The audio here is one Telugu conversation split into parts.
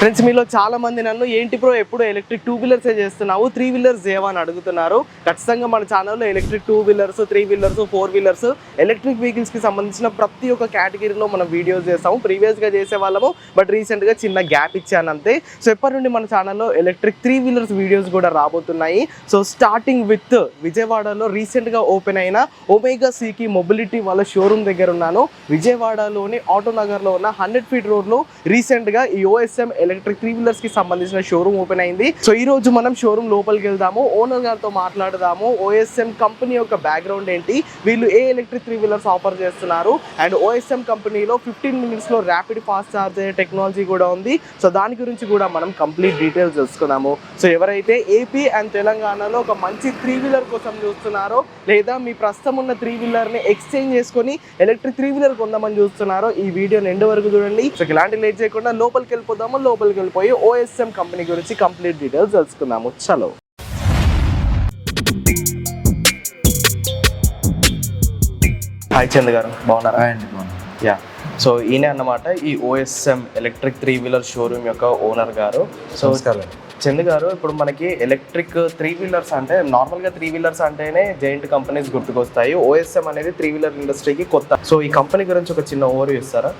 ఫ్రెండ్స్ మీలో చాలా మంది నన్ను ఏంటి ప్రో ఎప్పుడు ఎలక్ట్రిక్ టూ వీలర్సే చేస్తున్నావు? త్రీ వీలర్స్ చేయవా అని అడుగుతున్నారు. ఖచ్చితంగా మన ఛానల్లో electric two wheelers three wheelers four wheelers electric వెహికల్స్కి సంబంధించిన ప్రతి ఒక్క కేటగిరీలో మనం వీడియోస్ చేస్తాము. ప్రీవియస్గా చేసే వాళ్ళము బట్ రీసెంట్గా చిన్న గ్యాప్ ఇచ్చాను అంతే. సో ఎప్పటి నుండి మన ఛానల్లో ఎలక్ట్రిక్ త్రీ వీలర్స్ వీడియోస్ కూడా రాబోతున్నాయి? సో స్టార్టింగ్ విత్ విజయవాడలో రీసెంట్గా ఓపెన్ అయిన ఒమేగా సికి మొబిలిటీ వాళ్ళ షోరూమ్ దగ్గర ఉన్నాను. విజయవాడలోని ఆటో నగర్లో ఉన్న హండ్రెడ్ ఫీట్ రోడ్లో రీసెంట్గా ఈ ఓఎస్ఎం ఎలక్ట్రిక్ త్రీ వీలర్స్కి సంబంధించిన షోరూమ్ ఓపెన్ అయింది. సో ఈ రోజు మనం షోరూమ్ లోపలికి వెళ్దాము ఓనర్ గారితో మాట్లాడదాము. ఓఎస్ఎం కంపెనీ యొక్క బ్యాక్గ్రౌండ్ ఏంటి? వీళ్ళు ఏ ఎలక్ట్రిక్ త్రీ వీలర్స్ ఆఫర్ చేస్తున్నారు? అండ్ ఓఎస్ఎం కంపెనీలో ఫిఫ్టీన్ మినిట్స్లో ర్యాపిడ్ ఫాస్ట్ ఛార్జ్ అయ్యే టెక్నాలజీ కూడా ఉంది. సో దాని గురించి కూడా మనం కంప్లీట్ డీటెయిల్స్ తెలుసుకున్నాము సో ఎవరైతే ఏపీ అండ్ తెలంగాణలో ఒక మంచి త్రీ వీలర్ కోసం చూస్తున్నారో లేదా మీ ప్రస్తుతం ఉన్న త్రీ వీలర్ని ఎక్స్చేంజ్ చేసుకొని ఎలక్ట్రిక్ త్రీ వీలర్ కొందామని చూస్తున్నారో ఈ వీడియో ఎండ్ వరకు చూడండి. సో ఇలాంటి లేట్ చేయకుండా లోపలికి వెళ్ళిపోదాము. లోపలికి వెళ్ళిపోయి ఓఎస్ఎం కంపెనీ గురించి కంప్లీట్ డీటెయిల్స్ తెలుసుకుందాము. చలో. హాయ్ చంద్ గారు. బాగున్నారా? అండి యా సో ఈయన అన్నమాట ఈ OSM electric three wheeler showroom యొక్క ఓనర్ గారు. సో చంద్ గారు ఇప్పుడు మనకి ఎలక్ట్రిక్ త్రీ వీలర్స్ అంటే నార్మల్గా త్రీ వీలర్స్ అంటేనే జైంట్ కంపెనీస్ గుర్తుకొస్తాయి. ఓఎస్ఎం అనేది త్రీ వీలర్ ఇండస్ట్రీకి కొత్త. సో ఈ కంపెనీ గురించి ఒక చిన్న ఓవర్ ఇస్తారా?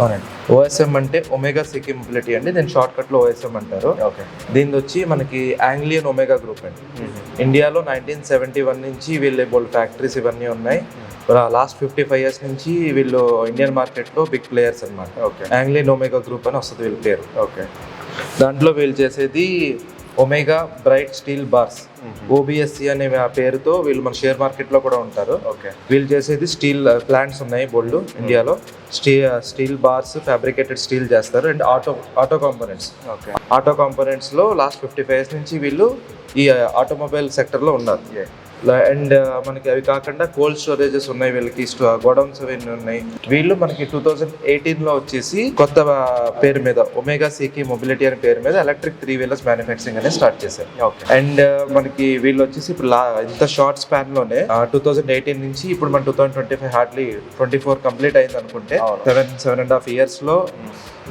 అవునండి. ఓఎస్ఎం అంటే ఒమేగా సికి మొబిలిటీ అండి. దీని షార్ట్ కట్లో ఓఎస్ఎం అంటారు. ఓకే. దీని వచ్చి మనకి ఆంగ్లియన్ ఒమేగా గ్రూప్ అండి. ఇండియాలో నైన్టీన్ సెవెంటీ వన్ నుంచి వీళ్ళ బోల్ ఫ్యాక్టరీస్ ఇవన్నీ ఉన్నాయి. లాస్ట్ ఫిఫ్టీ ఫైవ్ ఇయర్స్ నుంచి వీళ్ళు ఇండియన్ మార్కెట్లో బిగ్ ప్లేయర్స్ అన్నమాట. ఓకే. ఆంగ్లియన్ ఒమేగా గ్రూప్ అని వస్తుంది వీళ్ళ పేరు. ఓకే. దాంట్లో వీళ్ళు చేసేది omega bright steel bars. OBSC అనే ఆ పేరుతో వీళ్ళు మన షేర్ మార్కెట్లో కూడా ఉంటారు. ఓకే. వీళ్ళు చేసేది స్టీల్ ప్లాంట్స్ ఉన్నాయి బోల్డ్ ఇండియాలో. స్టీ స్టీల్ బార్స్ ఫ్యాబ్రికేటెడ్ స్టీల్ చేస్తారు. And auto auto components. Okay. Auto కాంపోనెంట్స్లో last fifty five years నుంచి వీళ్ళు ఈ ఆటోమొబైల్ సెక్టర్లో ఉన్నారు అండ్ మనకి అవి కాకుండా కోల్డ్ స్టోరేజెస్ ఉన్నాయి వీళ్ళకి గోడౌన్స్ అవన్నీ ఉన్నాయి. వీళ్ళు మనకి టూ థౌజండ్ ఎయిటీన్లో వచ్చేసి కొత్త పేరు మీద ఒమేగా సికి మొబిలిటీ అనే పేరు మీద ఎలక్ట్రిక్ త్రీ వీలర్స్ మ్యానుఫ్యాక్చరింగ్ అనేది స్టార్ట్ చేశారు. అండ్ మనకి వీళ్ళు వచ్చేసి ఇప్పుడు ఇంత షార్ట్ స్పాన్లోనే టూ థౌసండ్ ఎయిటీన్ నుంచి ఇప్పుడు మన two thousand twenty five hardly twenty four complete అయింది అనుకుంటే. సెవెన్ సెవెన్ అండ్ హాఫ్ ఇయర్స్లో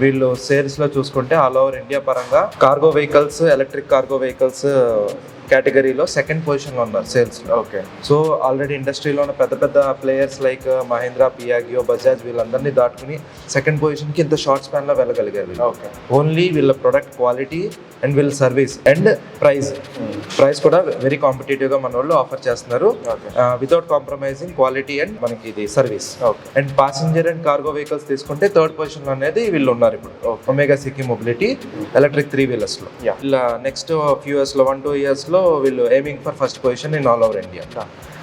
వీళ్ళు సేల్స్లో చూసుకుంటే ఆల్ ఓవర్ ఇండియా పరంగా cargo vehicles electric cargo vehicles కేటగిరీలో సెకండ్ పొజిషన్లో ఉన్నారు సేల్స్ ఓకే సో ఆల్రెడీ ఇండస్ట్రీలో ఉన్న పెద్ద పెద్ద players like Mahindra Piaggio Bajaj వీళ్ళందరినీ దాటుకుని సెకండ్ పొజిషన్కి ఇంత షార్ట్ స్పాన్లో వెళ్ళగలిగారు వీళ్ళు. ఓకే ఓన్లీ వీళ్ళ ప్రొడక్ట్ క్వాలిటీ అండ్ వీళ్ళ సర్వీస్ అండ్ ప్రైస్ ప్రైస్ కూడా వెరీ కాంపిటేటివ్గా మన వాళ్ళు ఆఫర్ చేస్తున్నారు వితౌట్ కాంప్రమైజింగ్ క్వాలిటీ అండ్ మనకి ఇది service okay and passenger and cargo vehicles తీసుకుంటే థర్డ్ పొజిషన్ అనేది వీళ్ళు ఉన్నారు ఇప్పుడు. ఒమేగా సికి మొబిలిటీ ఎలక్ట్రిక్ త్రీ వీలర్స్లో. ఇలా నెక్స్ట్ ఫ్యూ ఇయర్స్లో వన్ టూ ఇయర్స్లో వీళ్ళు aiming for first position in all over India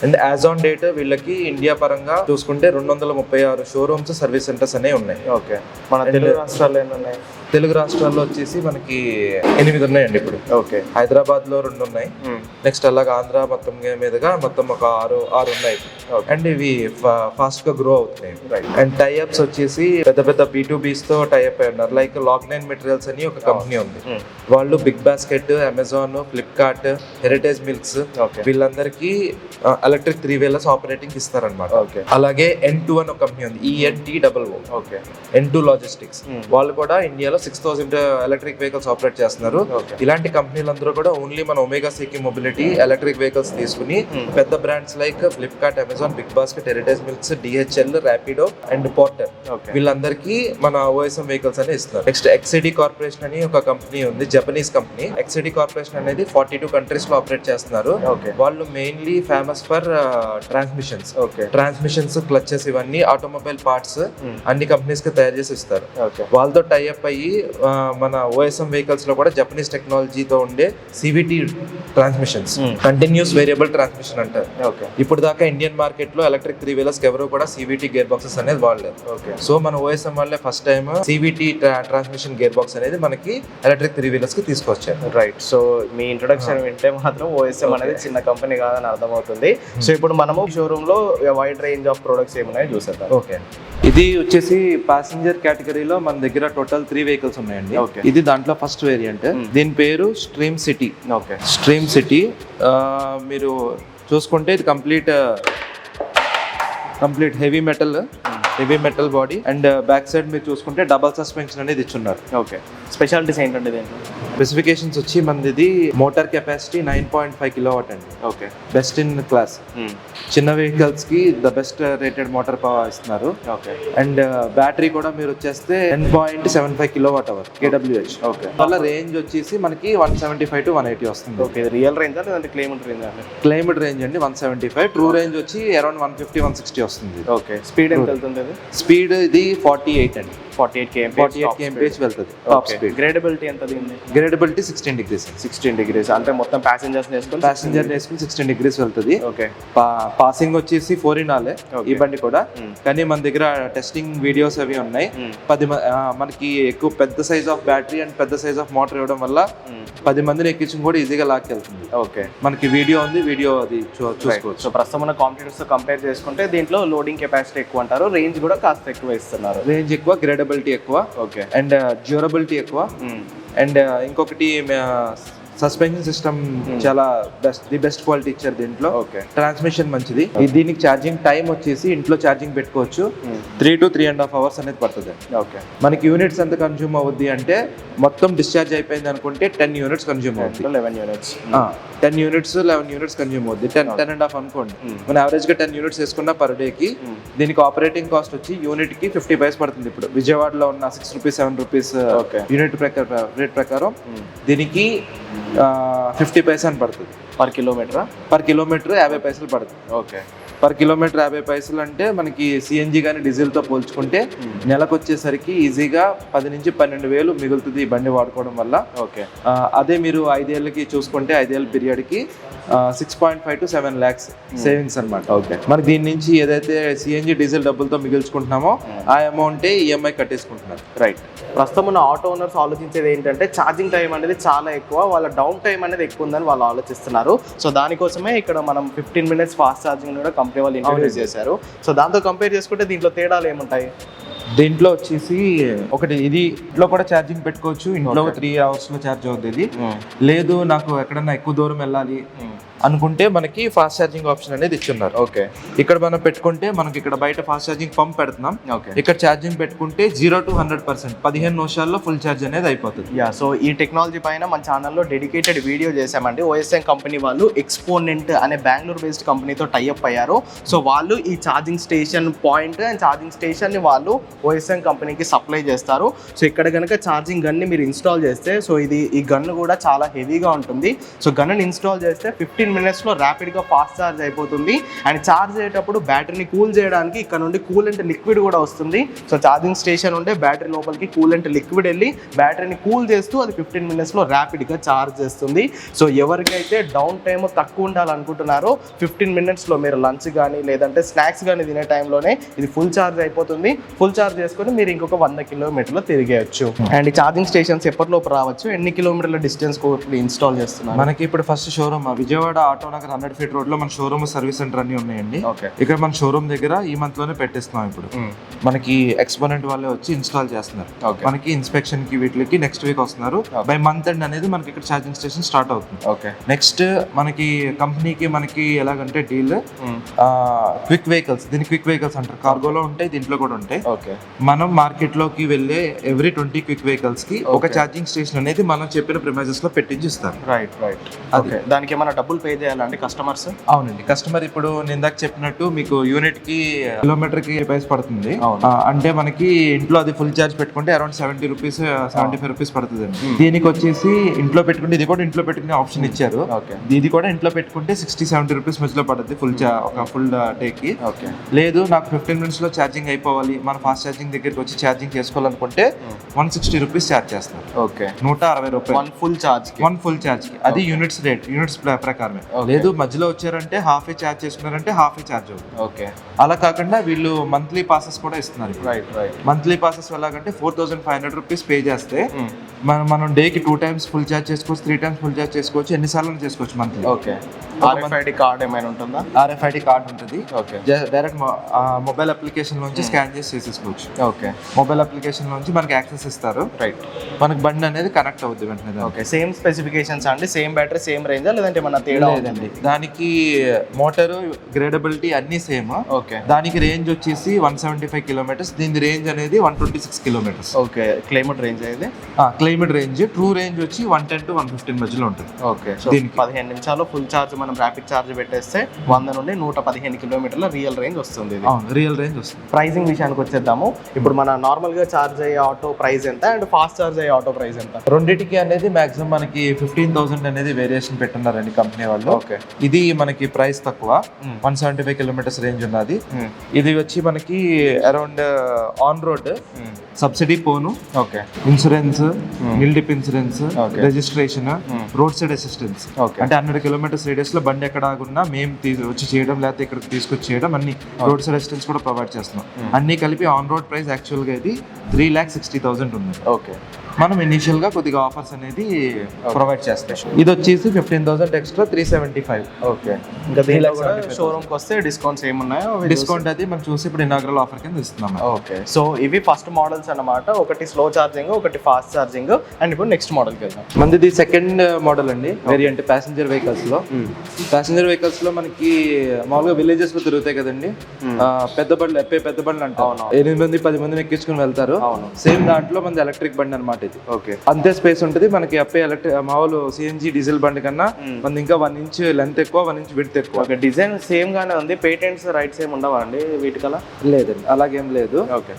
and as on date వీళ్ళకి ఇండియా పరంగా చూసుకుంటే రెండు వందల ముప్పై ఆరు షోరూమ్స్ సర్వీస్ సెంటర్స్ అనేవి ఉన్నాయి. ఓకే. మన తెలుగు రాష్ట్రాల్లో ఎన్ని ఉన్నాయి? తెలుగు రాష్ట్రాల్లో వచ్చేసి మనకి ఎనిమిది ఉన్నాయండి ఇప్పుడు. ఓకే. హైదరాబాద్లో రెండు ఉన్నాయి నెక్స్ట్ అలాగే ఆంధ్ర మొత్తం మీదుగా మొత్తం ఒక ఆరు ఆరు ఉన్నాయి అండ్ ఇవి ఫాస్ట్గా గ్రో అవుతున్నాయి. అండ్ టైఅప్స్ వచ్చేసి పెద్ద పెద్ద బీ టూ బీస్తో టైఅప్ అయి ఉన్నారు. లైక్ లాగ్ నైన్ మెటీరియల్స్ అని ఒక కంపెనీ ఉంది. వాళ్ళు Big Basket Amazon Flipkart Heritage milks వీళ్ళందరికీ ఎలక్ట్రిక్ త్రీ వీలర్స్ ఆపరేటింగ్ ఇస్తారనమాట అలాగే ఎన్ టూ అని ఒక కంపెనీ ఉంది. ENT double O okay N two logistics. వాళ్ళు కూడా ఇండియాలో six thousand electric vehicles operate చేస్తున్నారు. ఇలాంటి కంపెనీలందరూ కూడా ఓన్లీ మన ఒమేగా సికి మొబిలిటీ ఎలక్ట్రిక్ వెహికల్స్ తీసుకుని Hmm. పెద్ద brands like Flipkart Amazon big basket heritage milks DHL Rapido and Porter వీళ్ళందరికీ మన ఓఎస్ఎం వెహికల్స్ అని ఇస్తున్నారు. నెక్స్ట్ ఎక్సిడి కార్పొరేషన్ అని ఒక కంపెనీ ఉంది జపనీస్ కంపెనీ ఎక్సిడి కార్పొరేషన్ అనేది ఫార్టీ టూ కంట్రీస్లో ఆపరేట్ చేస్తున్నారు. వాళ్ళు mainly famous for transmissions okay transmissions clutches ఇవన్నీ ఆటోమొబైల్ పార్ట్స్ Hmm. అన్ని కంపెనీస్కి తయారు చేసి ఇస్తారు. వాళ్ళతో టైఅప్ అయ్యి మన ఓఎస్ఎం వెహికల్స్లో కూడా జపనీస్ టెక్నాలజీతో ఉండే CVT transmissions. Continuous variable transmission అంటారు. ఓకే ఇప్పుడు దాకా ఇండియన్ మార్కెట్లో ఎలక్ట్రిక్ త్రీ వీలర్స్ ఎవరు కూడా సివిటి గేర్ బాక్సెస్ అనేది వాడలేదు. సో మన ఓఎస్ఎం వాళ్ళే first time CVT transmission gear box అనేది మనకి ఎలక్ట్రిక్ త్రీ వీలర్స్కి తీసుకొచ్చారు. రైట్ సో మీ ఇంట్రొడక్షన్ వింటే మాత్రం ఓఎస్ఎం అనేది చిన్న కంపెనీ కాదని అర్థమవుతుంది. సో ఇప్పుడు మనము షోరూమ్లో వైడ్ రేంజ్ ఆఫ్ ప్రొడక్ట్స్ ఏమున్నాయో చూసేద్దాం. ఓకే. ఇది వచ్చేసి ప్యాసింజర్ కేటగిరీలో మన దగ్గర టోటల్ త్రీ వెహికల్స్ ఉన్నాయండి. ఇది దాంట్లో ఫస్ట్ వేరియంట్ దీని పేరు stream city okay. Stream city మీరు చూసుకుంటే ఇది complete complete heavy metal heavy metal body and back side మీరు చూసుకుంటే డబల్ సస్పెన్షన్ అనేది ఇచ్చున్నారు. ఓకే. స్పెషాలిటీస్ ఏంటండి దీంట్లో? స్పెసిఫికేషన్స్ వచ్చి మనది motor capacity nine point five kilo watt అండి. ఓకే. Best in class. చిన్న వెహికల్స్కి the best rated motor power ఇస్తున్నారు. ఓకే. అండ్ బ్యాటరీ కూడా మీరు వచ్చేస్తే ten point seven five kilo watt hour KWH. Okay. వల్ల రేంజ్ వచ్చేసి మనకి one seventy five to one eighty వస్తుంది. ఓకే రియల్ రేంజా లేదంటే క్లైమేట్ రేంజా అండి? క్లైమేట్ రేంజ్ అండి one seventy five. True range వచ్చి around one fifty one sixty వస్తుంది. ఓకే. స్పీడ్ ఎంత వెళ్తుంది స్పీడ్ ఇది ఫార్టీ ఎయిట్ అండి. Forty eight KM forty eight KMPH వెళ్తుంది టాప్ స్పీడ్ గ్రేడబిలిటీ ఎంత gradeability sixteen degrees sixteen degrees అంటే మొత్తం ప్యాసింజర్స్ వేసుకొని ప్యాసింజర్ వేసుకుని సిక్స్టీన్ డిగ్రీస్ వెళ్తుంది. ఓకే పాసింగ్ వచ్చేసి ఫోర్ ఇన్ ఆలే. ఈ బండి కూడా. Hmm. కానీ మన దగ్గర టెస్టింగ్ వీడియోస్ అవి ఉన్నాయి. పది మ- ఆ, మనకి ఎక్కువ పెద్ద సైజ్ ఆఫ్ బ్యాటరీ అండ్ పెద్ద సైజ్ ఆఫ్ మోటార్ ఇవ్వడం వల్ల పది మందిని ఎక్కించడం కూడా ఈజీగా లాక్కెళ్తుంది ఓకే మనకి వీడియో ఉంది వీడియో అది చూసుకోవచ్చు. సో ప్రస్తుతం మన కాంపిటీటర్స్ కంపేర్ చేసుకుంటే దీంట్లో లోడింగ్ కెపాసిటీ ఎక్కువ అంటారు రేంజ్ కూడా కాస్త ఎక్కువ ఇస్తున్నారు. రేంజ్ ఎక్కువ గ్రేడబిలిటీ ఎక్కువ. ఓకే అండ్ డ్యూరబిలిటీ ఎక్కువ. అండ్ ఇంకొకటి సస్పెన్షన్ సిస్టమ్ చాలా బెస్ట్ ది బెస్ట్ క్వాలిటీ ఇచ్చారు దీంట్లో. ఓకే ట్రాన్స్మిషన్ మంచిది. దీనికి ఛార్జింగ్ టైం వచ్చేసి ఇంట్లో ఛార్జింగ్ పెట్టుకోవచ్చు. Three to three and half hours అనేది పడుతుంది. ఓకే మనకి యూనిట్స్ ఎంత కన్జ్యూమ్ అవుద్ది అంటే మొత్తం డిశ్చార్జ్ అయిపోయింది అనుకుంటే టెన్ యూనిట్స్ కన్జ్యూమ్ అవుద్ది. Eleven units ten units eleven units consume అవుద్ది. టెన్ టెన్ అండ్ హాఫ్ అనుకోండి. మన యావరేజ్గా టెన్ యూనిట్స్ వేసుకున్న పర్ డే కి దీనికి ఆపరేటింగ్ కాస్ట్ వచ్చి యూనిట్కి ఫిఫ్టీ పైస్ పడుతుంది ఇప్పుడు. విజయవాడలో ఉన్న six rupees seven rupees. Unit ప్రకారం రేట్ ప్రకారం దీనికి ఫిఫ్టీ పైసా అని పడుతుంది. పర్ కిలోమీటరా? పర్ కిలోమీటర్ యాభై పైసలు పడుతుంది. ఓకే. పర్ కిలోమీటర్ యాభై పైసలు అంటే మనకి సిఎన్జి కానీ డీజిల్తో పోల్చుకుంటే నెలకు వచ్చేసరికి ఈజీగా పది నుంచి పన్నెండు వేలు మిగులుతుంది ఈ బండి వాడుకోవడం వల్ల. ఓకే. అదే మీరు ఐదేళ్ళకి చూసుకుంటే ఐదేళ్ళ పీరియడ్కి six point five to seven lakhs savings అనమాట ఓకే. మనకి దీని నుంచి ఏదైతే సిఎన్జి డీజిల్ డబ్బులతో మిగుల్చుకుంటున్నామో ఆ అమౌంటే ఈఎంఐ కట్టేసుకుంటున్నారు. రైట్ ప్రస్తుతం ఉన్న ఆటో ఓనర్స్ ఆలోచించేది ఏంటంటే ఛార్జింగ్ టైం అనేది చాలా ఎక్కువ వాళ్ళ డౌన్ టైం అనేది ఎక్కువ ఉందని వాళ్ళు ఆలోచిస్తున్నారు. సో దానికోసమే ఇక్కడ మనం ఫిఫ్టీన్ మినిట్స్ ఫాస్ట్ ఛార్జింగ్ కూడా కంపెనీ వాళ్ళు ఇంట్రడ్యూస్ చేశారు. సో దాంతో కంపేర్ చేసుకుంటే దీంట్లో తేడాలు ఏముంటాయి? దీంట్లో వచ్చేసి ఒకటి ఇది ఇంట్లో కూడా ఛార్జింగ్ పెట్టుకోవచ్చు. ఇంట్లో త్రీ అవర్స్లో ఛార్జ్ అవుతుంది ఇది. లేదు నాకు ఎక్కడన్నా ఎక్కువ దూరం వెళ్ళాలి. అనుకుంటే మనకి ఫాస్ట్ ఛార్జింగ్ ఆప్షన్ అనేది ఇచ్చున్నారు. ఓకే ఇక్కడ మనం పెట్టుకుంటే మనకి ఇక్కడ బయట ఫాస్ట్ ఛార్జింగ్ పంప్ పెడుతున్నాం. ఓకే ఇక్కడ ఛార్జింగ్ పెట్టుకుంటే జీరో టు హండ్రెడ్ పర్సెంట్ పదిహేను నిమిషాల్లో ఫుల్ ఛార్జ్ అనేది అయిపోతుంది. యా సో ఈ టెక్నాలజీ పైన మన ఛానల్లో డెడికేటెడ్ వీడియో చేశామండి. ఓఎస్ఎం కంపెనీ వాళ్ళు ఎక్స్పోనెంట్ అనే బెంగళూరు బేస్డ్ కంపెనీతో టైఅప్ అయ్యారు. సో వాళ్ళు ఈ charging station point and charging స్టేషన్ని వాళ్ళు ఓఎస్ఎం కంపెనీకి సప్లై చేస్తారు. సో ఇక్కడ కనుక ఛార్జింగ్ గన్ని మీరు ఇన్స్టాల్ చేస్తే సో ఇది ఈ గన్ కూడా చాలా హెవీగా ఉంటుంది. సో గన్ను ఇన్స్టాల్ చేస్తే ఫిఫ్టీన్ మినిట్స్లో ర్యాపిడ్గా ఫాస్ట్ ఛార్జ్ అయిపోతుంది. అండ్ ఛార్జ్ అయ్యేటప్పుడు బ్యాటరీని కూల్ చేయడానికి ఇక్కడ నుండి కూలెంట్ లిక్విడ్ కూడా వస్తుంది. సో ఛార్జింగ్ స్టేషన్ ఉంటే బ్యాటరీ లోపలికి కూలెంట్ లిక్విడ్ వెళ్ళి బ్యాటరీని కూల్ చేస్తూ అది ఫిఫ్టీన్ మినిట్స్లో ర్యాపిడ్గా ఛార్జ్ చేస్తుంది. సో ఎవరికైతే డౌన్ టైమ్ తక్కువ ఉండాలనుకుంటున్నారో ఫిఫ్టీన్ మినిట్స్లో మీరు లంచ్ కానీ లేదంటే స్నాక్స్ కానీ తినే టైంలోనే ఇది ఫుల్ ఛార్జ్ అయిపోతుంది. ఫుల్ ఛార్జ్ చేసుకొని మీరు ఇంకొక వంద కిలోమీటర్లు తిరిగేయచ్చు. అండ్ ఈ ఛార్జింగ్ స్టేషన్స్ ఎప్పటిలోపు రావచ్చు? ఎన్ని కిలోమీటర్ల డిస్టెన్స్ ఇన్స్టాల్ చేస్తున్నారు? మనకి ఇప్పుడు first showroom Vijayawada auto Nagar hundred feet రోడ్లో మన షోరూమ్ సర్వీస్ సెంటర్ అన్ని ఉన్నాయండి. ఇక్కడ మన షోరూమ్ దగ్గర ఈ మంత్లోనే పెట్టేస్తున్నాం ఇప్పుడు. మనకి ఎక్స్పోనెంట్ వాళ్ళే వచ్చి ఇన్స్టాల్ చేస్తున్నారు. మనకి ఇన్స్పెక్షన్కి వీటికి నెక్స్ట్ వీక్ వస్తున్నారు. బై మంత్ ఎండ్ అనేది మనకి ఇక్కడ ఛార్జింగ్ స్టేషన్ స్టార్ట్ అవుతుంది. ఓకే. నెక్స్ట్ మనకి కంపెనీకి మనకి ఎలాగంటే డీల్ క్విక్ వెహికల్స్ దీని క్విక్ వెహికల్స్ అంటారు. కార్గోలో ఉంటాయి దీంట్లో కూడా ఉంటాయి. మనం మార్కెట్లోకి వెళ్ళే ఎవ్రీ ట్వంటీ క్విక్ వెహికల్స్కి ఒక ఛార్జింగ్ స్టేషన్ అనేది మనం చెప్పిన ప్రిమైజెస్లో పెట్టించి ఇస్తారు. రైట్ రైట్ దానికి ఏమైనా డబ్బులు పే చేయాలండి కస్టమర్స్ అవునండి. కస్టమర్ ఇప్పుడు నేను ఇందాక చెప్పినట్టు మీకు యూనిట్కి కిలోమీటర్కి ప్రైస్ పడుతుంది. అంటే మనకి ఇంట్లో అది ఫుల్ చార్జ్ పెట్టుకుంటే around seventy rupees seventy five rupees పడుతుంది దీనికి వచ్చేసి ఇంట్లో పెట్టుకుంటే ఇది కూడా ఇంట్లో పెట్టుకునే ఆప్షన్ ఇచ్చారు. ఇది కూడా ఇంట్లో పెట్టుకుంటే సిక్స్టీ సెవెంటీ రూపీస్ మధ్యలో పడుతుంది ఫుల్ ఒక ఫుల్ డే కి. లేదు నాకు ఫిఫ్టీన్ మినిట్స్లో ఛార్జింగ్ అయిపోవాలి. మన ఫాస్ట్ ఛార్జింగ్ దగ్గరికి వచ్చి ఛార్జింగ్ చేసుకోవాలనుకుంటే వన్ సిక్స్టీ రూపీస్ ఛార్జ్ చేస్తారు. ఓకే నూట అరవై రూపాయలు. One full charge one full charge అది యూనిట్స్ రేట్ యూనిట్స్ ప్రకారమే Okay. లేదు మధ్యలో వచ్చారంటే హాఫ్ ఏ ఛార్జ్ చేసుకున్నారంటే హాఫ్ ఏ ఛార్జ్ అవుతుంది. ఓకే అలా కాకుండా వీళ్ళు మంత్లీ పాసెస్ కూడా ఇస్తున్నారు రైట్ రైట్ మంత్లీ పాసెస్ ఎలాగంటే four thousand five hundred rupees pay చేస్తే మనం మనం డేకి టూ టైమ్స్ ఫుల్ ఛార్జ్ చేసుకోవచ్చు త్రీ టైమ్స్ ఫుల్ ఛార్జ్ చేసుకోవచ్చు ఎన్నిసార్లు చేసుకోవచ్చు మంత్లీ ఓకే ఆర్ఎఫ్ఐడి కార్డ్ ఏమైనా ఉంటుందా? ఆర్ఎఫ్ఐడి కార్డ్ ఉంటుంది. ఓకే డైరెక్ట్ మొబైల్ అప్లికేషన్ నుంచి స్కాన్ చేసి చేసేసుకోవచ్చు. ఓకే మొబైల్ అప్లికేషన్ నుంచి మనకి యాక్సెస్ ఇస్తారు. రైట్ మనకి బండి అనేది కనెక్ట్ అవుద్ది వెంటనే. ఓకే సేమ్ స్పెసిఫికేషన్స్ అండి సేమ్ బ్యాటరీ సేమ్ రేంజా లేదంటే మన తేడా తేడా దానికి మోటార్ గ్రేడబిలిటీ అన్ని సేమ్ ఓకే. దానికి రేంజ్ వచ్చేసి వన్ సెవెంటీ ఫైవ్ కిలోమీటర్స్ దీని రేంజ్ అనేది one twenty six kilometres okay climate range అయితే క్లైమేట్ రేంజ్ ట్రూ రేంజ్ వచ్చి one ten to one fifteen మధ్యలో ఉంటుంది. ఓకే. సో దీనికి. పదిహేను నిమిషాలు ఫుల్ ఛార్జ్ మనం ర్యాపిడ్ ఛార్జ్ పెట్టేస్తే వంద నుండి నూట పదిహేను కిలోమీటర్ల రియల్ రేంజ్ వస్తుంది ఇది. రియల్ రేంజ్ వస్తుంది. ప్రైసింగ్ విషయానికి వచ్చేద్దాము. ఇప్పుడు మన నార్మల్గా ఛార్జ్ అయ్యే ఆటో ప్రైస్ ఎంత అండ్ ఫాస్ట్ ఛార్జ్ అయ్యే ఆటో ప్రైస్ ఎంత? రెండిటికి అనేది మాక్సిమం మనకి ఫిఫ్టీన్ థౌసండ్ అనేది వేరియేషన్ పెట్టున్నారండి కంపెనీ వాళ్ళు ఇది మనకి ప్రైస్ తక్కువ. One seventy five kilometres range ఉన్నది. ఇది వచ్చి మనకి around on road subsidy phone okay. Insurance nil dep insurance. Registration road side assistance అంటే హండ్రెడ్ కిలోమీటర్స్ రేడియస్లో బండి ఎక్కడ ఆగున్నా మేము వచ్చి చేయడం లేకపోతే ఇక్కడ తీసుకొచ్చి చేయడం అన్ని రోడ్ సైడ్ అసిస్టెన్స్ కూడా ప్రొవైడ్ చేస్తున్నాం. అన్ని కలిపి ఆన్ రోడ్ ప్రైస్ యాక్చువల్గా ఇది త్రీ ల్యాక్ సిక్స్టీ థౌసండ్ ఉంది. ఓకే. మనం ఇనిషియల్గా కొద్దిగా ఆఫర్స్ అనేది ప్రొవైడ్ చేస్తాం. ఇది వచ్చేసి fifteen thousand extra three seventy five okay ఇంకా దీనిలో కూడా షోరూమ్కి వస్తే డిస్కౌంట్స్ ఏమున్నాయో డిస్కౌంట్ అది మనం చూసి ఇప్పుడు ఇనాగ్రల్ ఆఫర్ కింద ఇస్తున్నాం ఓకే సో ఇవి ఫస్ట్ మోడల్స్ అన్నమాట. ఒకటి స్లో ఛార్జింగ్ ఒకటి ఫాస్ట్ ఛార్జింగ్ అండ్ ఇప్పుడు నెక్స్ట్ మోడల్కి వెళ్దాం. మనది సెకండ్ మోడల్ అండి. వేరియంట్ ప్యాసింజర్ వెహికల్స్లో. ప్యాసింజర్ వెహికల్స్లో మనకి మామూలుగా విలేజెస్లో తిరుగుతాయి కదండి. ఆ, పెద్ద బండ్లు ఎప్పే పెద్ద బండ్లు అవును. ఎనిమిది మంది పది మందిని ఎక్కించుకుని వెళ్తారు. సేమ్ దాంట్లో మనది ఎలక్ట్రిక్ బండి అనమాట ఇది ఓకే అంతే స్పేస్ ఉంటుంది. మనకి అప్పే ఎలక్ట్రిక్ మామూలు సిఎన్జి డీజిల్ బండి కన్నా మనది ఇంకా వన్ ఇంచ్ లెంత్ ఎక్కువ వన్ ఇంచ్ విడ్త్ ఎక్కువ. ఓకే డిజైన్ సేమ్ గానే ఉంది. పేటెంట్స్ రైట్స్ ఏమి ఉండవా అండి వీటికలా? లేదండి. అలాగేం లేదు. ఓకే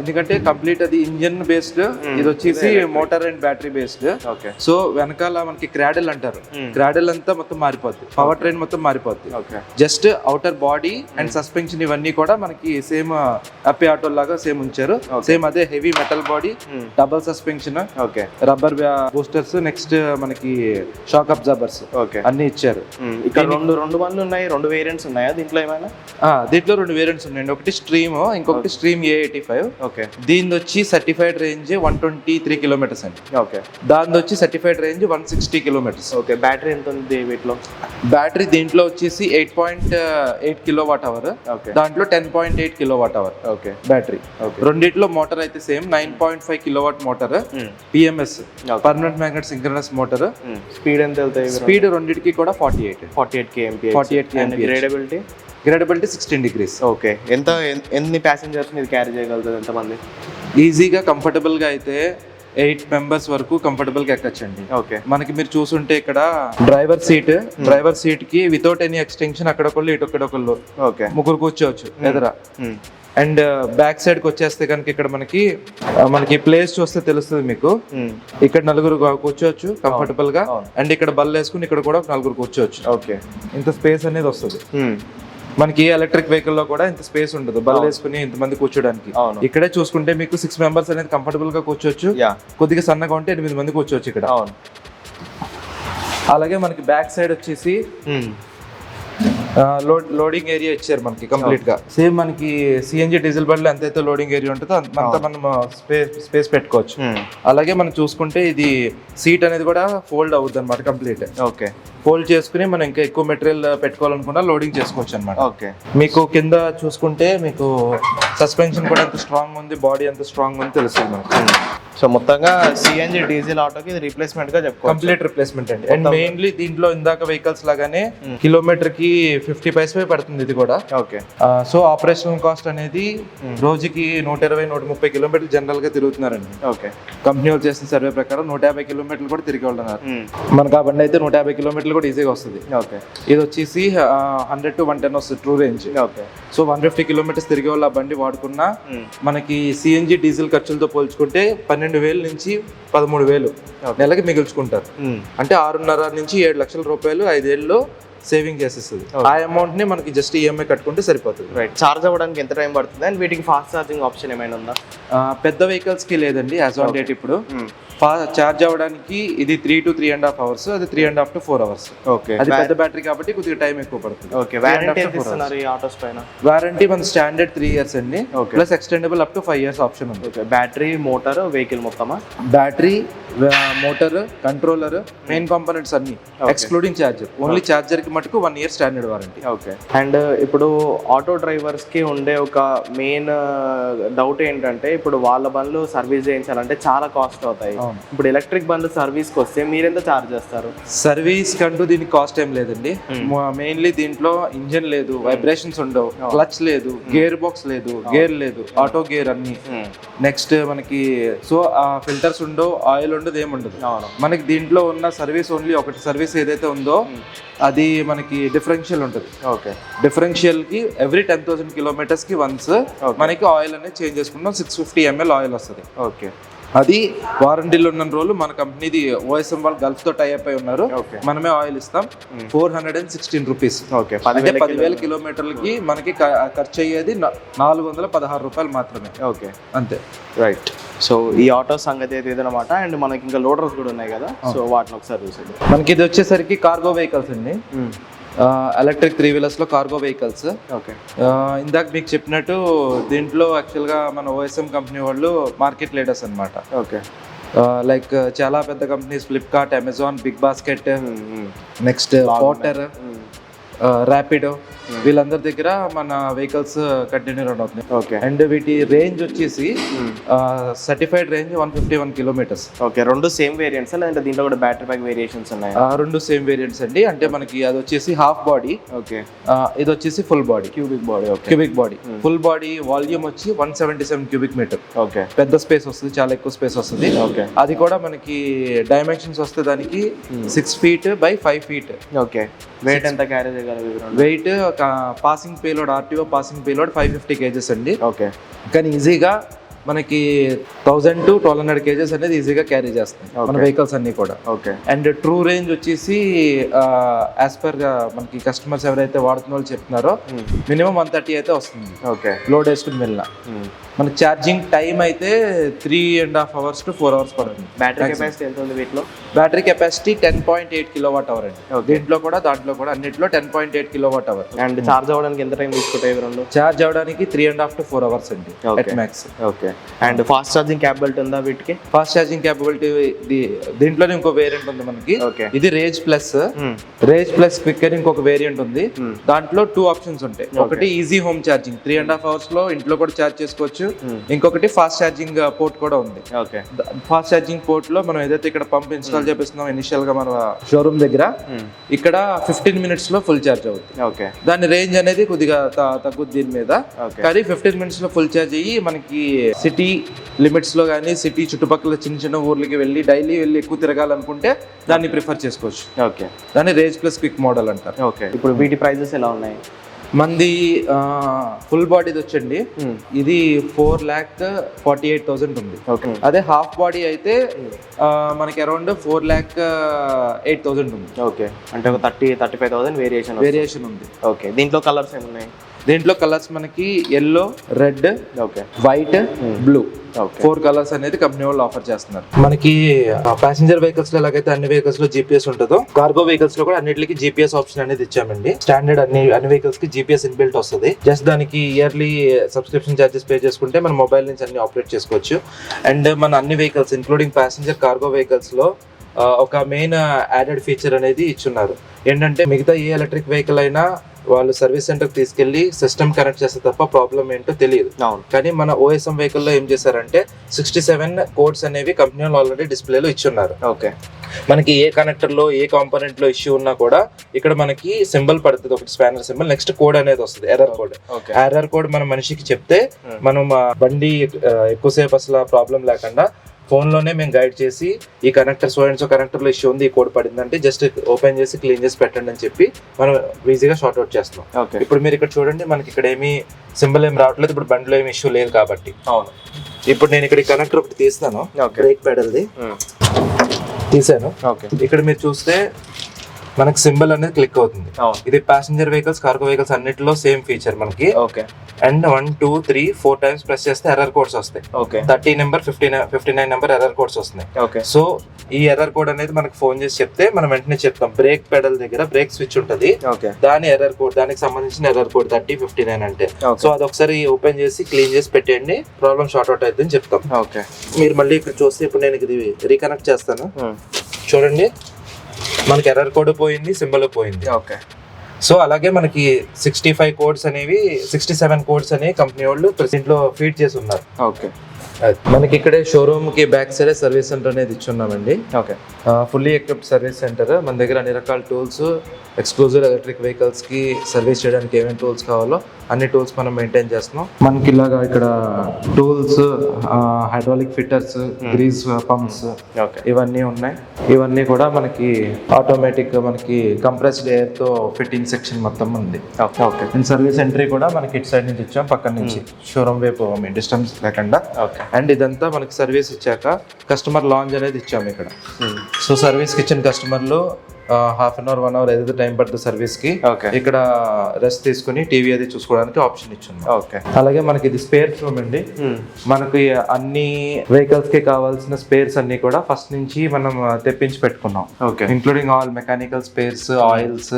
ఎందుకంటే కంప్లీట్ అది ఇంజన్ బేస్డ్ ఇది వచ్చేసి motor and battery based okay so వెనకాల మనకి క్రాడల్ అంటారు. క్రాడల్ అంతా మొత్తం మారిపోద్ది. పవర్ ట్రైన్ మొత్తం మారిపోద్ది. Just outer body and suspension ఇవన్నీ కూడా మనకి సేమ్ అప్పే ఆటో లాగా సేమ్ ఉంచారు. సేమ్ అదే heavy metal body Hmm. Double suspension okay. Rubber boosters next మనకి షాక్ అబ్జార్బర్స్ ఓకే. అన్ని ఇచ్చారు. ఇక్కడ రెండు రెండు బండ్లు ఉన్నాయి రెండు వేరియంట్స్ ఉన్నాయా దీంట్లో ఏమైనా? దీంట్లో రెండు వేరియంట్స్ ఉన్నాయండి ఒకటి స్ట్రీమ్ ఇంకొకటి stream A eighty five okay. దీని వచ్చి certified range one twenty three kilometres అండి. ఓకే. దాని వచ్చి certified range one sixty kilometres okay. Battery ఎంత ఉంది వీటిలో? బ్యాటరీ దీంట్లో వచ్చేసి eight point eight kilo watt hour okay. దాంట్లో ten point eight kilo watt hour okay. Battery. రెండిట్లో మోటార్ అయితే same nine point five kilo watt motor PMS permanent magnet synchronous motor. Speed ఎంత వెళ్తాయి స్పీడ్ రెండిటికి కూడా forty eight forty eight KMP 48 and kmph. Gradeability gradeability sixteen degrees okay. ఎంత ఎన్- ఎన్ని ప్యాసింజర్స్ ఇది క్యారీ చేయగలుగుతుంది ఎంతమంది? ఈజీగా కంఫర్టబుల్గా అయితే ఎయిట్ మెంబర్స్ వరకు కంఫర్టబుల్గా ఎక్కచ్చండి. ఓకే. మనకి మీరు చూసుంటే ఇక్కడ డ్రైవర్ సీట్ డ్రైవర్ సీట్కి వితౌట్ ఎనీ ఎక్స్టెన్షన్ అక్కడ ఒకళ్ళు ఇటు ఒకళ్ళు ఒకళ్ళు. ఓకే. ముగ్గురు కూర్చోవచ్చు ఎదుర. అండ్ బ్యాక్ సైడ్కి వచ్చేస్తే కనుక ఇక్కడ మనకి ఆ, మనకి ప్లేస్ చూస్తే తెలుస్తుంది మీకు. ఇక్కడ నలుగురు కూర్చోవచ్చు కంఫర్టబుల్గా. అండ్ ఇక్కడ బల్ల వేసుకుని ఇక్కడ కూడా నలుగురు కూర్చోవచ్చు. ఓకే. ఇంత స్పేస్ అనేది వస్తుంది. మనకి ఎలక్ట్రిక్ వెహికల్లో కూడా ఇంత స్పేస్ ఉండదు. బల్ల వేసుకుని ఇంతమంది కూర్చోడానికి. ఇక్కడే చూసుకుంటే మీకు సిక్స్ మెంబర్స్ అనేది కంఫర్టబుల్గా కూర్చోవచ్చు. కొద్దిగా సన్నగా ఉంటే ఎనిమిది మంది కూర్చోవచ్చు ఇక్కడ. అలాగే మనకి బ్యాక్ సైడ్ వచ్చేసి లోడ్ లోడింగ్ ఏరియా ఇచ్చారు మనకి కంప్లీట్గా సేమ్ మనకి సిఎన్జి డీజిల్ బండ్లో ఎంతైతే లోడింగ్ ఏరియా ఉంటుందో అంత మనం స్పేస్ స్పేస్ పెట్టుకోవచ్చు. అలాగే మనం చూసుకుంటే ఇది సీట్ అనేది కూడా ఫోల్డ్ అవుద్ది అనమాట కంప్లీట్. ఓకే. ఫోల్డ్ చేసుకుని మనం ఇంకా ఎక్కువ మెటీరియల్ పెట్టుకోవాలనుకున్నా లోడింగ్ చేసుకోవచ్చు అనమాట ఓకే. మీకు కింద చూసుకుంటే మీకు సస్పెన్షన్ కూడా ఎంత స్ట్రాంగ్ ఉంది బాడీ ఎంత స్ట్రాంగ్ ఉంది తెలుస్తుంది మనకు. సో మొత్తంగా సిఎన్జి డీజిల్ ఆటోకి ఇది రీప్లేస్మెంట్గా చెప్పుకోవచ్చు. కంప్లీట్ రిప్లేస్మెంట్ అండి. అండ్ మెయిన్లీ దీంట్లో ఇందాక వెహికల్స్ లాగానే కిలోమీటర్కి ఫిఫ్టీ పైసే పడుతుంది ఇది కూడా. ఓకే. సో ఆపరేషనల్ కాస్ట్ అనేది రోజుకి నూట ఇరవై నూట ముప్పై కిలోమీటర్లు జనరల్గా తిరుగుతున్నారండి. ఓకే. కంపెనీ వాళ్ళు చేసిన సర్వే ప్రకారం నూట యాభై కిలోమీటర్లు కూడా తిరిగి వెళ్తున్నారు మనకు ఆ బండి అయితే నూట యాభై కిలోమీటర్లు కూడా ఈజీగా వస్తుంది. ఓకే. ఇది వచ్చేసి హండ్రెడ్ టు వన్ టెన్ వస్తుంది true range okay. So one fifty kilometres తిరిగే వాళ్ళు ఆ బండి వాడుకున్నా మనకి సిఎన్జి డీజిల్ ఖర్చులతో పోల్చుకుంటే పన్నెండు వేలు నుంచి పదమూడు వేలు నెలకి మిగుల్చుకుంటారు. అంటే ఆరున్నర నుంచి ఏడు లక్షల రూపాయలు ఐదేళ్ళలో సేవింగ్ చేసేస్తుంది ఆ అమౌంట్ని మనకి జస్ట్ ఈఎంఐ కట్టుకుంటే సరిపోతుంది. రైట్ చార్జ్ అవ్వడానికి ఎంత టైం పడుతుంది? అండ్ వీటికి ఫాస్ట్ ఛార్జింగ్ ఆప్షన్ ఏమైనా ఉందా? పెద్ద వెహికల్స్కి లేదండి యాజ్ ఆన్ డేట్ ఇప్పుడు. చార్జ్ అవ్వడానికి ఇది three to three and half hours అది three and half to four hours okay అది పెద్ద బ్యాటరీ కాబట్టి కొద్దిగా టైం ఎక్కువ పడుతుంది. ఓకే ఈ ఆటోస్ పైన? వారంటీ మన స్టాండర్డ్ త్రీ ఇయర్స్ అండి. Plus extendable up to five years option ఉంది. Okay battery motor vehicle మొత్తమా? Battery motor controller main components అన్ని ఎక్స్క్లూడింగ్ చార్జర్ ఓన్లీ చార్జర్కి మటుకు one year standard warranty okay and ఇప్పుడు ఆటో డ్రైవర్స్కి ఉండే ఒక మెయిన్ డౌట్ ఏంటంటే ఇప్పుడు వాళ్ళ బండ్లు సర్వీస్ చేయించాలంటే చాలా కాస్ట్ అవుతాయి. ఇప్పుడు ఎలక్ట్రిక్ బండ్లు సర్వీస్కి వస్తే మీరెంత ఛార్జ్ చేస్తారు? సర్వీస్ కంటూ దీనికి కాస్ట్ ఏం లేదండి. మెయిన్లీ దీంట్లో ఇంజన్ లేదు వైబ్రేషన్స్ ఉండవు క్లచ్ లేదు గేర్ బాక్స్ లేదు గేర్ లేదు ఆటో గేర్ అన్ని. నెక్స్ట్ మనకి సో ఆ ఫిల్టర్స్ ఉండవు ఆయిల్ ఉండదు ఏముండదు అవును. మనకి దీంట్లో ఉన్న సర్వీస్ ఓన్లీ ఒకటి సర్వీస్ ఏదైతే ఉందో అది మనకి డిఫరెన్షియల్ ఉంటుంది. ఓకే. డిఫరెన్షియల్కి ఎవ్రీ టెన్ థౌసండ్ కిలోమీటర్స్కి వన్స్ మనకి ఆయిల్ అనేది చేంజ్ చేసుకుంటాం. సిక్స్ ఫిఫ్టీ ఎంఎల్ ఆయిల్ వస్తుంది. ఓకే. అది వారంటీలో ఉన్న రోజులు మన కంపెనీది ఓఎస్ఎం వాళ్ళు గల్ఫ్తో టైప్ అయి ఉన్నారు. మనమే ఆయిల్ ఇస్తాం. Four hundred and sixteen rupees okay అంటే పదివేల కిలోమీటర్లకి మనకి ఖర్చు అయ్యేది నాలుగు వందల పదహారు రూపాయలు మాత్రమే. ఓకే అంతే. రైట్ సో ఈ ఆటో సంగతి అయితే ఇదనమాట అండ్ మనకి ఇంకా లోడర్స్ కూడా ఉన్నాయి కదా. సో వాటిని ఒకసారి చూసేది మనకి ఇది వచ్చేసరికి కార్గో వెహికల్స్ అండి. ఎలక్ట్రిక్ త్రీ వీలర్స్లో కార్గో వెహికల్స్ ఓకే ఇందాక మీకు చెప్పినట్టు దీంట్లో యాక్చువల్గా మన ఓఎస్ఎం కంపెనీ వాళ్ళు మార్కెట్ లీడర్స్ అన్నమాట. ఓకే లైక్ చాలా పెద్ద companies Flipkart Amazon big basket next Porter Rapido వీళ్ళందరి దగ్గర మన వెహికల్స్ కంటిన్యూ రన్ అవుతున్నాయి. ఓకే. అండ్ వీటి రేంజ్ వచ్చేసి certified range one fifty one kilometres okay రెండు సేమ్ వేరియంట్స్ లేదంటే దీంట్లో కూడా బ్యాటరీ ప్యాక్ వేరియేషన్స్ ఉన్నాయి? రెండు సేమ్ వేరియంట్స్ అండి. అంటే మనకి అది వచ్చేసి హాఫ్ బాడీ ఓకే. ఇది వచ్చేసి full body cubic body cubic body full body volume వచ్చి one seventy seven cubic metre okay పెద్ద స్పేస్ వస్తుంది చాలా ఎక్కువ స్పేస్ వస్తుంది. ఓకే అది కూడా మనకి డైమెన్షన్స్ వస్తే దానికి six feet by five feet okay weight ఎంత carry weight passing payload RTO passing payload five fifty kgs అండి. ఓకే. కానీ ఈజీగా మనకి thousand to twelve hundred kgs అనేది ఈజీగా క్యారీ చేస్తాయి మన వెహికల్స్ అన్ని కూడా. ఓకే. అండ్ ట్రూ రేంజ్ వచ్చేసి యాజ్ పర్ మనకి కస్టమర్స్ ఎవరైతే వాడుతున్న వాళ్ళు చెప్తున్నారో మినిమం వన్ థర్టీ అయితే వస్తుంది. ఓకే. లోడ్ వేసుకుని వెళ్ళిన మన ఛార్జింగ్ టైం అయితే three and half hours to four hours పడుతుంది. బ్యాటరీ కెపాసిటీ ఎంత ఉంది వీటిలో? Battery capacity ten point eight kilo watt hour అండి దీంట్లో కూడా దాంట్లో కూడా అన్నిట్లో ten point eight kilo watt hour and charge అవ్వడానికి ఎంత టైం తీసుకుంటాయి రెండు? ఛార్జ్ అవ్వడానికి three and half to four hours అండి. At max okay and fast charging capability ఉందా వీటికి? ఫాస్ట్ ఛార్జింగ్ కేపబిలిటీ దీంట్లోనే ఇంకో వేరియంట్ ఉంది మనకి. ఇది rage plus rage plus quick అని ఇంకొక వేరియంట్ ఉంది. దాంట్లో టూ ఆప్షన్స్ ఉంటాయి. ఒకటి easy home charging three and half అవర్స్లో ఇంట్లో కూడా ఛార్జ్ చేసుకోవచ్చు. ఇంకొకటి ఫాస్ట్ ఛార్జింగ్ పోర్ట్ కూడా ఉంది. ఓకే. ఫాస్ట్ ఛార్జింగ్ పోర్ట్లో మనం ఏదైతే ఇక్కడ పంప్ ఇన్స్టాల్ చేపిస్తున్నాం ఇనిషియల్గా మన షోరూమ్ దగ్గర ఇక్కడ ఫిఫ్టీన్ మినిట్స్లో ఫుల్ ఛార్జ్ అవుతుంది ఓకే. దాని రేంజ్ అనేది కొద్దిగా తగ్గుద్ది దీని మీద. కానీ ఫిఫ్టీన్ మినిట్స్లో ఫుల్ ఛార్జ్ అయ్యి మనకి సిటీ లిమిట్స్లో కానీ సిటీ చుట్టుపక్కల చిన్న చిన్న ఊర్లకి వెళ్ళి డైలీ వెళ్ళి ఎక్కువ తిరగాలనుకుంటే దాన్ని ప్రిఫర్ చేసుకోవచ్చు. ఓకే. దాన్ని రేజ్ ప్లస్ క్విక్ మోడల్ అంటారు. ఓకే. ఇప్పుడు వీటి ప్రైజెస్ ఎలా ఉన్నాయి? మంది ఫుల్ బాడీది వచ్చండి. ఇది four lakh forty eight thousand ఉంది. ఓకే అదే హాఫ్ బాడీ అయితే మనకి around four lakh eight thousand ఉంది. ఓకే అంటే ఒక thirty thirty five thousand variation variation ఉంది. ఓకే దీంట్లో కలర్స్ ఏమున్నాయి? దీంట్లో కలర్స్ మనకి yellow red okay white blue four colours అనేది కంపెనీ వాళ్ళు ఆఫర్ చేస్తున్నారు. మనకి ప్యాసింజర్ వెహికల్స్లో ఎలాగైతే అన్ని వెహికల్స్లో జీపీఎస్ ఉంటుందో కార్గో వెహికల్స్లో కూడా అన్నిటికి జీపీఎస్ ఆప్షన్ అనేది ఇచ్చామండి. స్టాండర్డ్ అన్ని అన్ని వెహికల్స్కి జీపీఎస్ ఇన్బిల్ట్ వస్తుంది. జస్ట్ దానికి ఇయర్లీ సబ్స్క్రిప్షన్ చార్జెస్ పే చేసుకుంటే మన మొబైల్ నుంచి అన్ని ఆపరేట్ చేసుకోవచ్చు. అండ్ మన అన్ని వెహికల్స్ ఇంక్లూడింగ్ ప్యాసింజర్ కార్గో వెహికల్స్లో ఒక మెయిన్ యాడెడ్ ఫీచర్ అనేది ఇచ్చున్నారు. ఏంటంటే మిగతా ఏ ఎలక్ట్రిక్ వెహికల్ అయినా వాళ్ళు సర్వీస్ సెంటర్ తీసుకెళ్ళి సిస్టమ్ కనెక్ట్ చేస్తే తప్ప ప్రాబ్లం ఏంటో తెలియదు. కానీ మన ఓఎస్ఎం వెహికల్లో ఏం చేశారంటే సిక్స్టీ సెవెన్ కోడ్స్ అనేవి కంపెనీ వాళ్ళు ఆల్రెడీ డిస్ప్లేలో ఇచ్చున్నారు. ఓకే. మనకి ఏ కనెక్టర్లో ఏ కాంపోనెంట్లో ఇష్యూ ఉన్నా కూడా ఇక్కడ మనకి సింబల్ పడుతుంది ఒకటి స్పానర్ సింబల్ నెక్స్ట్ కోడ్ అనేది వస్తుంది error code okay. Error code మన మనిషికి చెప్తే మనం ఆ బండి ఎక్కువసేపు అసలు ప్రాబ్లం లేకుండా ఫోన్లోనే మేము గైడ్ చేసి ఈ కనెక్టర్ సో అండ్ సో కనెక్టర్లో ఇష్యూ ఉంది ఈ కోడ్ పడిందంటే జస్ట్ ఓపెన్ చేసి క్లీన్ చేసి పెట్టండి అని చెప్పి మనం ఈజీగా షార్ట్ అవుట్ చేస్తున్నాం. ఓకే. ఇప్పుడు మీరు ఇక్కడ చూడండి మనకి ఇక్కడ ఏమీ సింబల్ ఏం రావట్లేదు ఇప్పుడు బండిలో ఏమి ఇష్యూ లేదు కాబట్టి. అవును. ఇప్పుడు నేను ఇక్కడ కనెక్టర్ ఒకటి తీస్తాను బ్రేక్ పెడల్ది. తీసాను. ఓకే. ఇక్కడ మీరు చూస్తే మనకి సింబల్ అనేది క్లిక్ అవుతుంది. ఇది ప్యాసింజర్ వెహికల్స్ కార్గో వెహికల్స్ అన్నిటిలో సేమ్ ఫీచర్ మనకి. Okay. And one two three four times press చేస్తే ఎర్రర్ కోడ్స్ వస్తాయి. Okay. Thirty number fifty fifty nine number error codes వస్తున్నాయి. ఓకే. సో ఈ ఎర్రర్ కోడ్ అనేది మనకి ఫోన్ చేసి చెప్తే మనం వెంటనే చెప్తాం. బ్రేక్ పెడల్ దగ్గర బ్రేక్ స్విచ్ ఉంటుంది. ఓకే. దాని ఎర్రర్ కోడ్ దానికి సంబంధించిన error code thirty fifty nine అంటే. సో అది ఒకసారి ఓపెన్ చేసి క్లీన్ చేసి పెట్టేయండి. ప్రాబ్లం షార్ట్ అవుట్ అవుతుందని చెప్తాం. ఓకే. మీరు మళ్ళీ ఇక్కడ చూస్తే ఇప్పుడు నేను ఇది రీకనెక్ట్ చేస్తాను. చూడండి. మనకి ఎర్రర్ కోడ్ పోయింది సింబల్ పోయింది. ఓకే. సో అలాగే మనకి సిక్స్టీ ఫైవ్ కోడ్స్ అనేవి సిక్స్టీ సెవెన్ కోడ్స్ అనేవి కంపెనీ వాళ్ళు దీంట్లో ఫీడ్ చేసి ఉన్నారు. ఓకే. మనకి ఇక్కడే షోరూమ్కి బ్యాక్ సైడ్ సర్వీస్ సెంటర్ అనేది ఇచ్చున్నామండి okay. Fully equipped service centre మన దగ్గర అన్ని రకాల టూల్స్ ఎక్స్క్లూజివ్ ఎలక్ట్రిక్ వెహికల్స్కి సర్వీస్ చేయడానికి ఏమేమి టూల్స్ కావాలో అన్ని టూల్స్ మనం మెయింటైన్ చేస్తున్నాం. మనకి ఇలాగా ఇక్కడ tools hydraulic fitters grease pumps okay. ఇవన్నీ ఉన్నాయి. ఇవన్నీ కూడా మనకి ఆటోమేటిక్ మనకి కంప్రెస్డ్ ఎయిర్తో ఫిట్టింగ్ సెక్షన్ మొత్తం ఉంది. ఓకే. సర్వీస్ ఎంట్రీ కూడా మనకి ఇటు సైడ్ నుంచి ఇచ్చాం పక్కన నుంచి. షోరూమ్ వైపు డిస్టెన్స్ లేకుండా. ఓకే. అండ్ ఇదంతా మనకి సర్వీస్ ఇచ్చాక కస్టమర్ లాంజ్ అనేది ఇచ్చాము ఇక్కడ. సో సర్వీస్కి ఇచ్చిన కస్టమర్లు half an hour one hour ఏదైతే టైం పడుతుంది సర్వీస్కి ఓకే ఇక్కడ రెస్ట్ తీసుకుని టీవీ అది చూసుకోవడానికి ఆప్షన్ ఇచ్చున్నాం. ఓకే అలాగే మనకి ఇది స్పేర్ రూమ్ అండి. మనకి అన్ని వెహికల్స్కి కావాల్సిన స్పేర్స్ అన్ని కూడా ఫస్ట్ నుంచి మనం తెప్పించి పెట్టుకున్నాం. Okay including all mechanical spares oils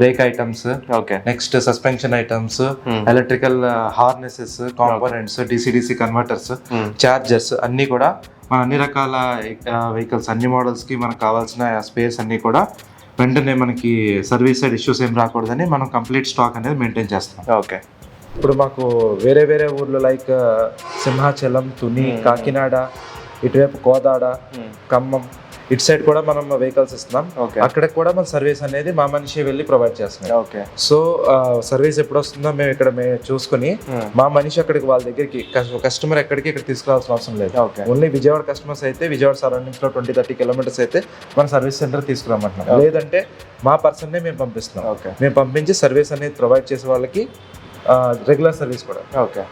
brake items okay next suspension items electrical harnesses components DC DC converters chargers అన్నీ కూడా మన అన్ని రకాల వెహికల్స్ అన్ని మోడల్స్కి మనకు కావాల్సిన స్పేస్ అన్ని కూడా వెంటనే మనకి సర్వీస్ సైడ్ ఇష్యూస్ ఏం రాకూడదని మనం కంప్లీట్ స్టాక్ అనేది మెయింటైన్ చేస్తాం ఓకే. ఇప్పుడు మాకు వేరే వేరే ఊర్లు లైక్ సింహాచలం తుని కాకినాడ ఇటువైపు కోదాడ ఖమ్మం ఇటు సైడ్ కూడా మనం వెహికల్స్ ఇస్తున్నాం. ఓకే అక్కడ కూడా మన సర్వీస్ అనేది మా మనిషి వెళ్ళి ప్రొవైడ్ చేస్తున్నాం ఓకే సో సర్వీస్ ఎప్పుడు వస్తుందో మేము ఇక్కడ మేము చూసుకుని మా మనిషి అక్కడికి వాళ్ళ దగ్గరికి కస్టమర్ ఎక్కడికి ఇక్కడ తీసుకురావాల్సిన అవసరం లేదు. ఓకే ఓన్లీ విజయవాడ కస్టమర్స్ అయితే విజయవాడ సరౌండింగ్స్లో ట్వంటీ థర్టీ కిలోమీటర్స్ అయితే మన సర్వీస్ సెంటర్ తీసుకురామంటున్నాం. లేదంటే మా పర్సన్ నే మేము పంపిస్తున్నాం. ఓకే మేము పంపించి సర్వీస్ అనేది ప్రొవైడ్ చేసే వాళ్ళకి రెగ్యులర్ సర్వీస్ కూడా. ఓకే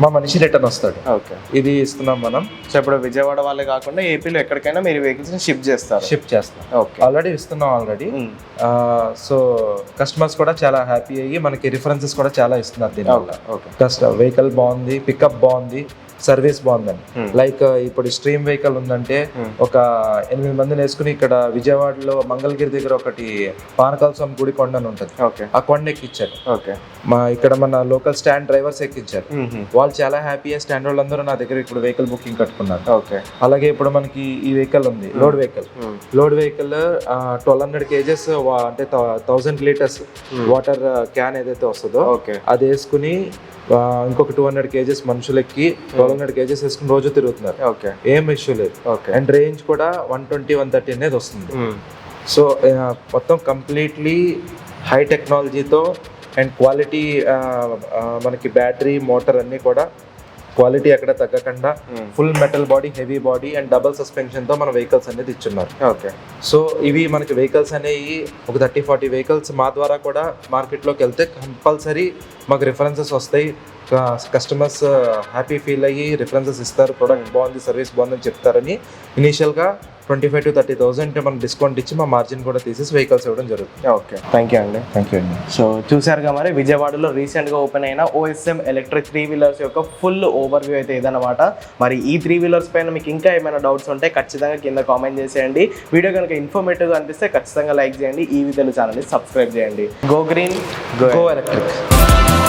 మా మనిషి రిటర్న్ వస్తాడు. ఓకే. ఇది ఇస్తున్నాం మనం. సో ఇప్పుడు విజయవాడ వాళ్ళే కాకుండా ఏపీలో ఎక్కడికైనా మీరు వెహికల్స్ని షిఫ్ట్ చేస్తారు. షిఫ్ట్ చేస్తాం. ఓకే. ఆల్రెడీ ఇస్తున్నాం ఆల్రెడీ సో కస్టమర్స్ కూడా చాలా హ్యాపీ అయ్యి మనకి రిఫరెన్సెస్ కూడా చాలా ఇస్తున్నారు దీనివల్ల. ఓకే కస్ట వెహికల్ బాగుంది పికప్ బాగుంది. సర్వీస్ బాగుందని Hmm. లైక్ ఇప్పుడు స్ట్రీమ్ వెహికల్ ఉందంటే Hmm. ఒక ఎనిమిది మందిని వేసుకుని ఇక్కడ విజయవాడలో మంగళగిరి దగ్గర ఒకటి పానకాల స్వామి గుడి కొండ అని ఉంటుంది. ఆ కొండ ఎక్కించారు ఓకే. మా ఇక్కడ మన లోకల్ స్టాండ్ డ్రైవర్స్ ఎక్కించారు వాళ్ళు చాలా హ్యాపీ స్టాండ్ వాళ్ళందరూ నా దగ్గర ఇప్పుడు వెహికల్ బుకింగ్ కట్టుకున్నారు. ఓకే. అలాగే ఇప్పుడు మనకి ఈ వెహికల్ ఉంది load vehicle load vehicle twelve hundred kgs అంటే థౌసండ్ లీటర్స్ వాటర్ క్యాన్ ఏదైతే వస్తుందో అది వేసుకుని ఇంకొక టూ హండ్రెడ్ కేజెస్ మనుషులకి ట్వెల్వ్ హండ్రెడ్ కేజెస్ వేసుకుని రోజు తిరుగుతున్నారు. ఓకే. ఏం ఇష్యూ లేదు. ఓకే. అండ్ రేంజ్ కూడా వన్ ట్వంటీ వన్ థర్టీ అనేది వస్తుంది. సో ఆ, మొత్తం కంప్లీట్లీ హై టెక్నాలజీతో అండ్ క్వాలిటీ మనకి బ్యాటరీ మోటార్ అన్నీ కూడా క్వాలిటీ ఎక్కడ తగ్గకుండా full metal body heavy body and double సస్పెన్షన్తో మన వెహికల్స్ అనేది ఇచ్చున్నారు. ఓకే. సో ఇవి మనకి వెహికల్స్ అనేవి ఒక థర్టీ ఫార్టీ వెహికల్స్ మా ద్వారా కూడా మార్కెట్లోకి వెళ్తే కంపల్సరీ మాకు రిఫరెన్సెస్ వస్తాయి. కస్టమర్స్ హ్యాపీ ఫీల్ అయ్యి రిఫరెన్సెస్ ఇస్తారు ప్రొడక్ట్ బాగుంది సర్వీస్ బాగుందని చెప్తారని ఇనీషియల్గా twenty five to thirty thousand మనం డిస్కౌంట్ ఇచ్చి మా మార్జిన్ కూడా తీసేసి వెహికల్స్ ఇవ్వడం జరుగుతుంది. ఓకే. థ్యాంక్ యూ అండి. థ్యాంక్ యూ అండి. సో చూసారుగా మరి విజయవాడలో రీసెంట్గా ఓపెన్ అయిన ఓఎస్ఎం ఎలక్ట్రిక్ త్రీ వీలర్స్ యొక్క ఫుల్ ఓవర్ వ్యూ అయితే ఇదన్నమాట. మరి ఈ త్రీ వీలర్స్ పైన మీకు ఇంకా ఏమైనా డౌట్స్ ఉంటే ఖచ్చితంగా కింద కామెంట్ చేసేయండి. వీడియో కనుక ఇన్ఫర్మేటివ్గా అనిపిస్తే ఖచ్చితంగా లైక్ చేయండి. ఈ విధులు ఛానల్ని సబ్స్క్రైబ్ చేయండి. Go green go electric